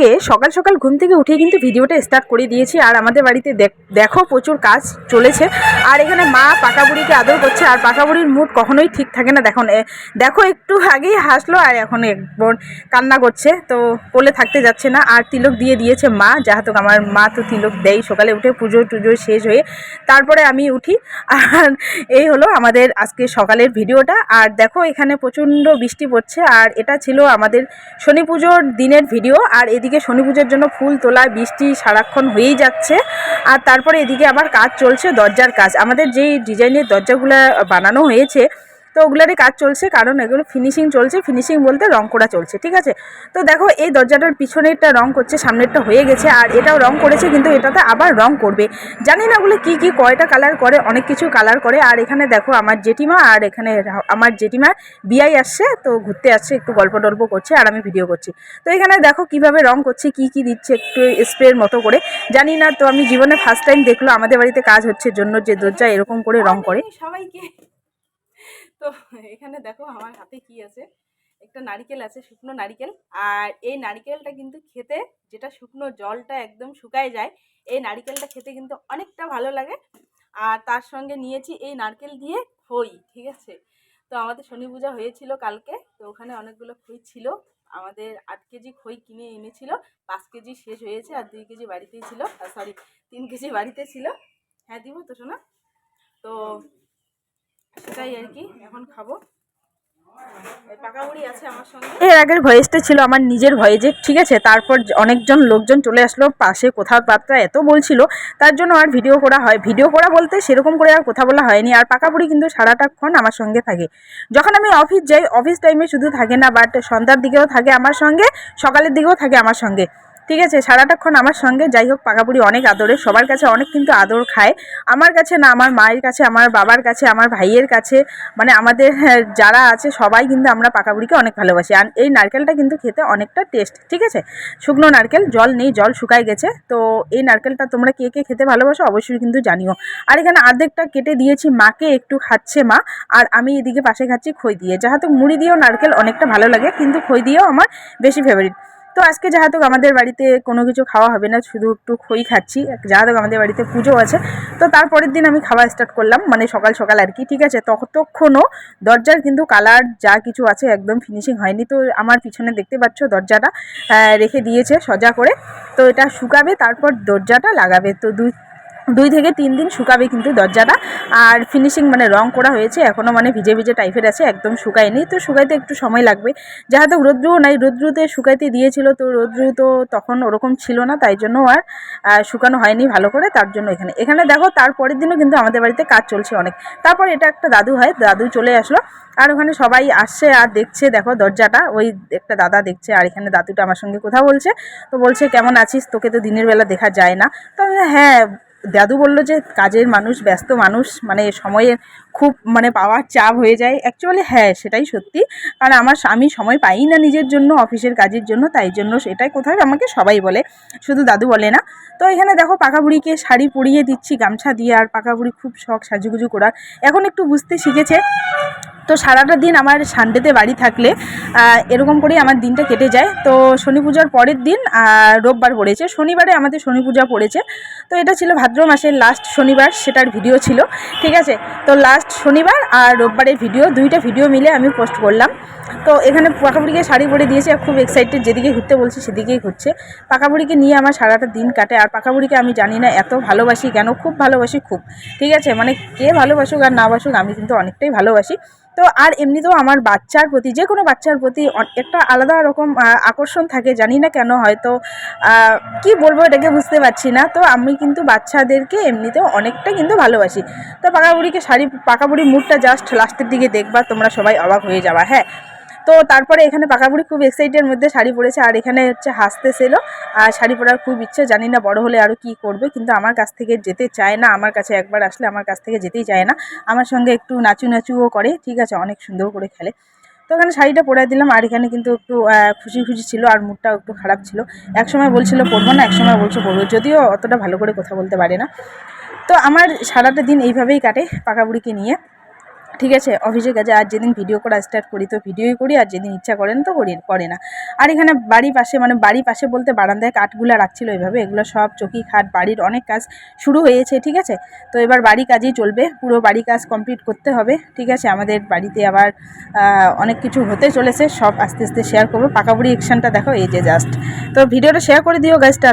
আজকে সকাল সকাল ঘুম থেকে উঠে কিন্তু ভিডিওটা স্টার্ট করে দিয়েছি। আর আমাদের বাড়িতে দেখ- দেখো প্রচুর কাজ চলেছে। আর এখানে মা পাকা বুড়িকে আদর করছে। আর পাকা বুড়ির মুড কখনোই ঠিক থাকে না। দেখুন এ- দেখো একটু আগেই হাসলো আর এখন একবার কান্না করছে। তো কোলে থাকতে যাচ্ছে না। আর তিলক দিয়ে দিয়েছে মা। যাহাতক আমার মা তো তিলক দেয় সকালে উঠে পুজো টুজো শেষ হয়ে তারপরে আমি উঠি। আর এই হলো আমাদের আজকে সকালের ভিডিওটা। আর দেখো, এখানে প্রচণ্ড বৃষ্টি পড়ছে। আর এটা ছিল আমাদের শনি পুজোর দিনের ভিডিও। আর এদিকে শনি পুজোর জন্য ফুল তোলা, বৃষ্টি, সারাক্ষণ হয়েই যাচ্ছে। আর তারপরে এদিকে আবার কাজ চলছে দরজার কাজ। আমাদের যেই ডিজাইনের দরজাগুলো বানানো হয়েছে তো ওগুলারই কাজ চলছে, কারণ এগুলো ফিনিশিং চলছে ফিনিশিং বলতে রং করা চলছে, ঠিক আছে? তো দেখো, এই দরজাটার পিছনেরটা রং করছে, সামনেরটা হয়ে গেছে, আর এটাও রং করেছে, কিন্তু এটাতে আবার রং করবে। জানি না ওগুলো কী কী, কয়টা কালার করে, অনেক কিছু কালার করে, আর এখানে দেখো আমার জেঠিমা, আর এখানে আমার জেঠিমার বিয়াই আসছে, তো ঘুরতে আসছে, একটু গল্প টল্প করছে, আর আমি ভিডিও করছি। তো এখানে দেখো কীভাবে রং করছে, কি কি দিচ্ছে, একটু স্প্রের মতো করে। জানি না, তো আমি জীবনে ফার্স্ট টাইম দেখল, আমাদের বাড়িতে কাজ হচ্ছে, জন্য যে দরজা এরকম করে রং করে। সবাইকে তো এখানে দেখো আমার হাতে কি আছে? একটা নারিকেল আছে, শুকনো নারিকেল। আর এই নারিকেলটা কিন্তু খেতে যেটা শুকনো জলটা একদম শুকায় যায়, এই নারিকেলটা খেতে কিন্তু অনেকটা ভালো লাগে। আর তার সঙ্গে নিয়েছি এই নারকেল দিয়ে খই, ঠিক আছে? তো আমাদের শনি পূজা হয়েছিল কালকে, তো ওখানে অনেকগুলো খই ছিল। আমাদের আট কেজি খই কিনে এনেছিল, পাঁচ কেজি শেষ হয়েছে আর দুই কেজি বাড়িতেই ছিল সরি তিন কেজি বাড়িতে ছিল। হ্যাঁ দিব তো শোনা তো আর কি, এখন খাব। এর আগের ভয়েসটা ছিল আমার নিজের ভয়েজে, ঠিক আছে? তারপর অনেকজন লোকজন চলে আসলো, পাশে কোথাও বার্তা এত বলছিল, তার জন্য আর ভিডিও করা হয়, ভিডিও করা বলতে সেরকম করে আর কথা বলা হয়নি। আর পাকা বুড়ি কিন্তু সারাটাক্ষণ আমার সঙ্গে থাকে। যখন আমি অফিস যাই, অফিস টাইমে শুধু থাকে না বাট সন্ধ্যার দিকেও থাকে আমার সঙ্গে, সকালের দিকেও থাকে আমার সঙ্গে। ঠিক আছে সারাটাক্ষণ আমার সঙ্গে। যাই হোক পাকাপুরি অনেক আদরে সবার কাছে অনেক কিন্তু আদর খায়। আমার কাছে না আমার মায়ের কাছে আমার বাবার কাছে আমার ভাইয়ের কাছে মানে আমাদের হ্যাঁ, যারা আছে সবাই কিন্তু আমরা পাকাপুরিকে অনেক ভালোবাসি। আর এই নারকেলটা কিন্তু খেতে অনেকটা টেস্ট ঠিক আছে? শুকনো নারকেল জল নেই জল শুকায় গেছে। তো এই নারকেলটা তোমরা কে কে খেতে ভালোবাসো অবশ্যই কিন্তু জানিও। আর এখানে অর্ধেকটা কেটে দিয়েছি মাকে একটু খাচ্ছে মা। আর আমি এদিকে পাশে খাচ্ছি খই দিয়ে। যাহাতো মুড়ি দিয়েও নারকেল অনেকটা ভালো লাগে কিন্তু খই দিয়েও আমার বেশি ফেভারিট তো আজকে যাহাতো আমাদের বাড়িতে কোনো কিছু খাওয়া হবে না, শুধু একটু খই খাচ্ছি। যাহাতো আমাদের বাড়িতে পুজো আছে। তো তারপরের দিন আমি খাওয়া স্টার্ট করলাম মানে সকাল সকাল আর কি, ঠিক আছে? ততক্ষণও দরজার কিন্তু কালার যা কিছু আছে একদম ফিনিশিং হয়নি। তো আমার পিছনে দেখতে পাচ্ছ দরজাটা রেখে দিয়েছে সজা করে। তো এটা শুকাবে, তারপর দরজাটা লাগাবে। তো দুই দুই থেকে তিন দিন শুকাবে কিন্তু দরজাটা। আর ফিনিশিং মানে রং করা হয়েছে এখনও মানে ভিজে ভিজে টাইপের আছে, একদম শুকায়নি। তো শুকাইতে একটু সময় লাগবে। যাহাতে রৌদ্রও নাই, রৌদ্রুতে শুকাইতে দিয়েছিল, তো রৌদ্রু তো তখন ওরকম ছিল না, তাই জন্য আর শুকানো হয়নি ভালো করে, তার জন্য এখানে। এখানে দেখো তারপরের দিনও কিন্তু আমাদের বাড়িতে কাজ চলছে অনেক। তারপর এটা একটা দাদু হয়, দাদু চলে আসলো। আর ওখানে সবাই আসছে আর দেখছে, দেখো দরজাটা, ওই একটা দাদা দেখছে, আর এখানে দাদুটা আমার সঙ্গে কথা বলছে। তো বলছে, কেমন আছিস? তোকে তো দিনের বেলা দেখা যায় না। তো হ্যাঁ দাদু বলল যে, কাজের মানুষ, ব্যস্ত মানুষ মানে সময়ের খুব মানে পাওয়ার চাপ হয়ে যায়। অ্যাকচুয়ালি হ্যাঁ সেটাই সত্যি। কারণ আমার আমি সময় পাই না নিজের জন্য, অফিসের কাজের জন্য, তাই জন্য সেটাই কোথায় আমাকে সবাই বলে। শুধু দাদু বলে না। তো এখানে দেখো, পাকা বুড়িকে শাড়ি পরিয়ে দিচ্ছি, গামছা দিয়ে, আর পাকা বুড়ি খুব শখ সাজুগুজু করার। এখন একটু বুঝতে শিখেছে। তো সারাটা দিন আমার সানডেতে বাড়ি থাকলে এরকম করেই আমার দিনটা কেটে যায়। তো শনি পূজার পরের দিন রোববার পড়েছে। শনিবারে আমাদের শনি পূজা পড়েছে। তো এটা ছিল ভাদ্র মাসের লাস্ট শনিবার, সেটার ভিডিও ছিল, ঠিক আছে? তো লাস্ট শনিবার আর রোববারের ভিডিও দুইটা ভিডিও মিলে আমি পোস্ট করলাম। তো এখানে পাকাবুড়িকে শাড়ি পরে দিয়েছে খুব এক্সাইটেড যেদিকে ঘুরতে বলছি সেদিকেই ঘুরছে। পাকাবুড়িকে নিয়ে আমার সারাটা দিন কাটে, আর পাকাবুড়িকে আমি জানি না এত ভালোবাসি কেন, খুব ভালোবাসি খুব, ঠিক আছে? মানে কে ভালোবাসুক আর না বাসুক আমি কিন্তু অনেকটাই ভালোবাসি। তো আর এমনিতেও আমার বাচ্চার প্রতি, যে কোনো বাচ্চার প্রতি একটা আলাদা রকম আকর্ষণ থাকে, জানি না কেন হয়তো কি বলব এটাকে বুঝতে পারছি না। তো আমি কিন্তু বাচ্চাদেরকে এমনিতেও অনেকটা কিন্তু ভালোবাসি। তো পাকাবুড়িকে শাড়ি পাকাবুড়ি মুডটা জাস্ট লাস্টের দিকে দেখবা, তোমরা সবাই অবাক হয়ে যাবা হ্যাঁ। তো তারপরে এখানে পাকাবুড়ি খুব এক্সাইটের মধ্যে শাড়ি পরেছে, আর এখানে হচ্ছে হাসতেছিল। আর শাড়ি পরার খুব ইচ্ছে, জানি না বড় হলে আরও কী করবে, কিন্তু আমার কাছ থেকে যেতে চায় না। আমার কাছে একবার আসলে আমার কাছ থেকে যেতেই চায় না। আমার সঙ্গে একটু নাচু নাচুও করে, ঠিক আছে, অনেক সুন্দর করে খেলে। তো ওখানে শাড়িটা পরে দিলাম, আর এখানে কিন্তু একটু খুশি খুশি ছিল, আর মুডটাও একটু খারাপ ছিল। এক সময় বলছিল পড়ব না এক সময় বলছে পড়ব যদিও অতটা ভালো করে কথা বলতে পারে না। তো আমার সারাটা দিন এইভাবেই কাটে পাকা বুড়িকে নিয়ে। ঠিক আছে অফিসের কাজে আর যেদিন ভিডিও করা স্টার্ট করি তো ভিডিওই করি, আর যেদিন ইচ্ছা করেন তো করি, করে না। আর এখানে বাড়ির পাশে মানে বাড়ির পাশে বলতে বারান্দায় কাঠগুলো রাখছিল এইভাবে এগুলো সব চকি খাট, বাড়ির অনেক কাজ শুরু হয়েছে, ঠিক আছে? তো এবার বাড়ি কাজই চলবে, পুরো বাড়ি কাজ কমপ্লিট করতে হবে, ঠিক আছে? আমাদের বাড়িতে আবার অনেক কিছু হতে চলেছে, সব আস্তে আস্তে শেয়ার করব। পাকাবুড়ি অ্যাকশনটা দেখো, এই যে জাস্ট তো ভিডিওটা শেয়ার করে দিও গাছটা